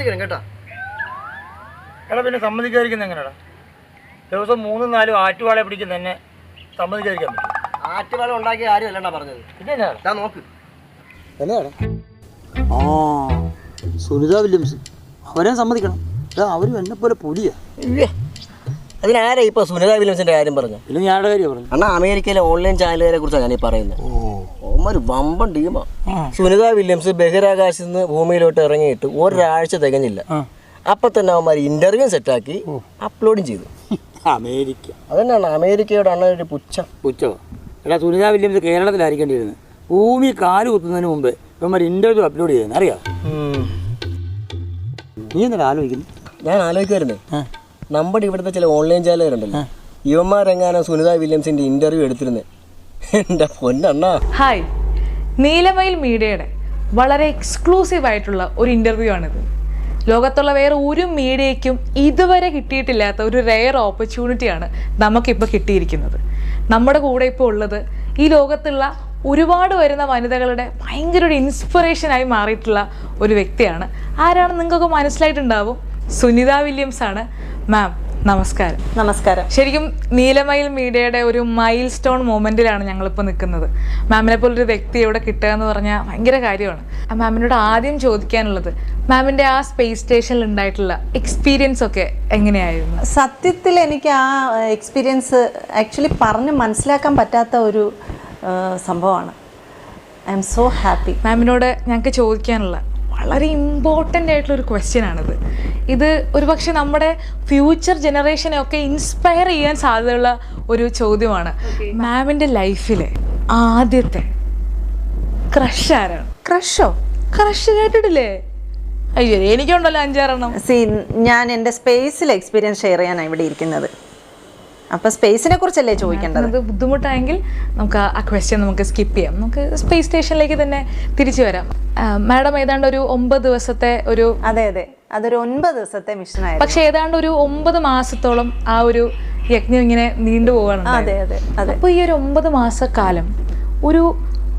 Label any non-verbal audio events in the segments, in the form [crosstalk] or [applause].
സമ്മതിക്കണം കേട്ടാ. എടാ പിന്നെ സമ്മതിക്കാതിരിക്കുന്ന എങ്ങനെയാടാ? ദിവസം മൂന്നും നാലും ആറ്റുവാളെ പിടിക്കുന്ന തന്നെ സമ്മതിക്കാതിരിക്കാൻ പറ്റും. ആറ്റുപാലം ഉണ്ടാക്കിയ ആരും അല്ലണ്ടാ പറഞ്ഞത്. പിന്നെ ഞാൻ നോക്ക്. ആ സുനിത വില്യംസ്. അവരെ സമ്മതിക്കണം. അവരും എന്നെ പോലെ പുലിയാ. അതിനാരാ ഇപ്പൊ സുനിത വില്യംസിന്റെ കാര്യം പറഞ്ഞു ഞാനുടെ കാര്യം പറഞ്ഞു അണ്ണാ അമേരിക്കയിലെ ഓൺലൈൻ ചാനലുകളെ കുറിച്ചാണ് ഞാൻ ഈ പറയുന്നത്. ഒരു വമ്പൻ ടീമാ സുനിത വില്യംസ് ബഹിരാകാശത്ത് നിന്ന് ഭൂമിയിലോട്ട് ഇറങ്ങിയിട്ട് ഒരാഴ്ച തികഞ്ഞില്ല. അപ്പൊ തന്നെ അവന്മാർ ഇന്റർവ്യൂ സെറ്റാക്കി അപ്ലോഡും ചെയ്തു. [laughs] അമേരിക്ക. അതന്നെയാണ് അമേരിക്കയുടെ അണ്ണ ഒരു പുച്ഛം. പുച്ചോ എടാ സുനിത വില്യംസ് കേരളത്തിലായിരിക്കേണ്ടിയിരുന്നു. ഭൂമി കാൽ കുത്തുന്നതിന് മുമ്പ് ഇവന്മാർ ഇന്റർവ്യൂ അപ്ലോഡ് ചെയ്തു അറിയാം? നീ എന്താ ആലോചിക്കുന്നു? ഞാൻ ആലോചിക്കുമായിരുന്നേ നമ്മുടെ ഇവിടുത്തെ ചില ഓൺലൈൻ ചാനലുകാരുണ്ടല്ലോ ഇവന്മാരെങ്ങാനും സുനിത വില്യംസിന്റെ ഇന്റർവ്യൂ എടുത്തിരുന്നേ. എന്റെ പൊന്നണ്ണാ. ഹായ് നീലമയിൽ മീഡിയയുടെ വളരെ എക്സ്ക്ലൂസീവ് ആയിട്ടുള്ള ഒരു ഇന്റർവ്യൂ ആണിത്. ലോകത്തുള്ള വേറെ ഒരു മീഡിയയ്ക്കും ഇതുവരെ കിട്ടിയിട്ടില്ലാത്ത ഒരു റെയർ ഓപ്പർച്യൂണിറ്റിയാണ് നമുക്കിപ്പോൾ കിട്ടിയിരിക്കുന്നത്. നമ്മുടെ കൂടെ ഇപ്പോൾ ഉള്ളത് ഈ ലോകത്തുള്ള ഒരുപാട് വരുന്ന വനിതകളുടെ ഭയങ്കര ഒരു ഇൻസ്പിറേഷനായി മാറിയിട്ടുള്ള ഒരു വ്യക്തിയാണ്. ആരാണ് നിങ്ങൾക്കൊക്കെ മനസ്സിലായിട്ടുണ്ടാവും? സുനിത വില്യംസ് ആണ് മാം നമസ്കാരം. നമസ്കാരം. ശരിക്കും നീലമയിൽ മീഡിയയുടെ ഒരു മൈൽ സ്റ്റോൺ മൊമെന്റിലാണ് ഞങ്ങളിപ്പോൾ നിൽക്കുന്നത്. മാമിനെ പോലൊരു വ്യക്തി ഇവിടെ കിട്ടുക എന്ന് പറഞ്ഞാൽ ഭയങ്കര കാര്യമാണ്. ആ മാമിനോട് ആദ്യം ചോദിക്കാനുള്ളത് മാമിന്റെ ആ സ്പേസ് സ്റ്റേഷനിൽ ഉണ്ടായിട്ടുള്ള എക്സ്പീരിയൻസ് ഒക്കെ എങ്ങനെയായിരുന്നു? സത്യത്തിൽ എനിക്ക് ആ എക്സ്പീരിയൻസ് ആക്ച്വലി പറഞ്ഞ് മനസ്സിലാക്കാൻ പറ്റാത്ത ഒരു സംഭവമാണ്. ഐ എം സോ ഹാപ്പി മാമിനോട് ഞങ്ങൾക്ക് ചോദിക്കാനുള്ള വളരെ ഇമ്പോർട്ടന്റ് ആയിട്ടുള്ള ഒരു ക്വസ്റ്റ്യൻ ആണിത്. ഇത് ഒരുപക്ഷെ നമ്മുടെ ഫ്യൂച്ചർ ജനറേഷനെ ഒക്കെ ഇൻസ്പയർ ചെയ്യാൻ സാധ്യതയുള്ള ഒരു ചോദ്യമാണ്. മാമിന്റെ ലൈഫിലെ ആദ്യത്തെ ക്രഷ് ആരാണ്? ക്രഷോ ക്രഷ് കേട്ടിട്ടില്ലേ? അയ്യോ എനിക്കുണ്ടല്ലോ അഞ്ചാറെണ്ണം. സി ഞാൻ എന്റെ സ്പേസിൽ എക്സ്പീരിയൻസ് ഷെയർ ചെയ്യാനാണ് ഇവിടെ ഇരിക്കുന്നത്. അപ്പൊ സ്പേസിനെ കുറിച്ചല്ലേ ചോദിക്കേണ്ടത്? ബുദ്ധിമുട്ടായെങ്കിൽ നമുക്ക് ആ ക്വസ്റ്റ്യൻ നമുക്ക് സ്കിപ്പ് ചെയ്യാം. നമുക്ക് സ്പേസ് സ്റ്റേഷനിലേക്ക് തന്നെ തിരിച്ചു വരാം. മാഡം ഏതാണ്ട് ഒരു ഒമ്പത് ദിവസത്തെ ഒരു അതെ അതെ. അതൊരു ഒൻപത് ദിവസത്തെ മിഷനായിരുന്നു പക്ഷെ ഏതാണ്ട് ഒരു ഒമ്പത് മാസത്തോളം ആ ഒരു യജ്ഞം ഇങ്ങനെ നീണ്ടു പോവാണ് അതെ അതെ. അതെ അപ്പോൾ ഈ ഒരു ഒമ്പത് മാസക്കാലം ഒരു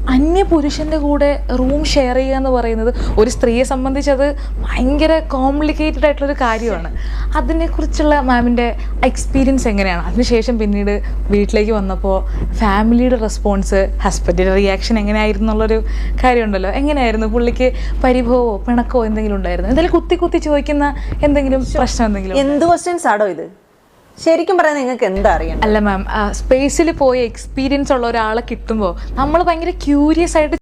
അന്യ പുരുഷന്റെ കൂടെ റൂം ഷെയർ ചെയ്യുക എന്ന് പറയുന്നത് ഒരു സ്ത്രീയെ സംബന്ധിച്ചത് ഭയങ്കര കോംപ്ലിക്കേറ്റഡ് ആയിട്ടുള്ളൊരു കാര്യമാണ്. അതിനെക്കുറിച്ചുള്ള മാമിന്റെ എക്സ്പീരിയൻസ് എങ്ങനെയാണ്? അതിനുശേഷം പിന്നീട് വീട്ടിലേക്ക് വന്നപ്പോൾ ഫാമിലിയുടെ റെസ്പോൺസ് ഹസ്ബൻഡിന്റെ റിയാക്ഷൻ എങ്ങനെയായിരുന്നു എന്നുള്ളൊരു കാര്യമുണ്ടല്ലോ. എങ്ങനെയായിരുന്നു? പുള്ളിക്ക് പരിഭവമോ പിണക്കോ എന്തെങ്കിലും ഉണ്ടായിരുന്നു? എന്തെങ്കിലും കുത്തി കുത്തി ചോദിക്കുന്ന എന്തെങ്കിലും പ്രശ്നം എന്തെങ്കിലും എന്ത് ക്വസ്റ്റ്യൻസ് ആടോ ഇത്? ശരിക്കും പറയാൻ നിങ്ങൾക്ക് എന്താ അറിയാം അല്ല മാം സ്പേസിൽ പോയി എക്സ്പീരിയൻസ് ഉള്ള ഒരാളെ കിട്ടുമ്പോൾ നമ്മൾ ഭയങ്കര ക്യൂരിയസ് ആയിട്ട്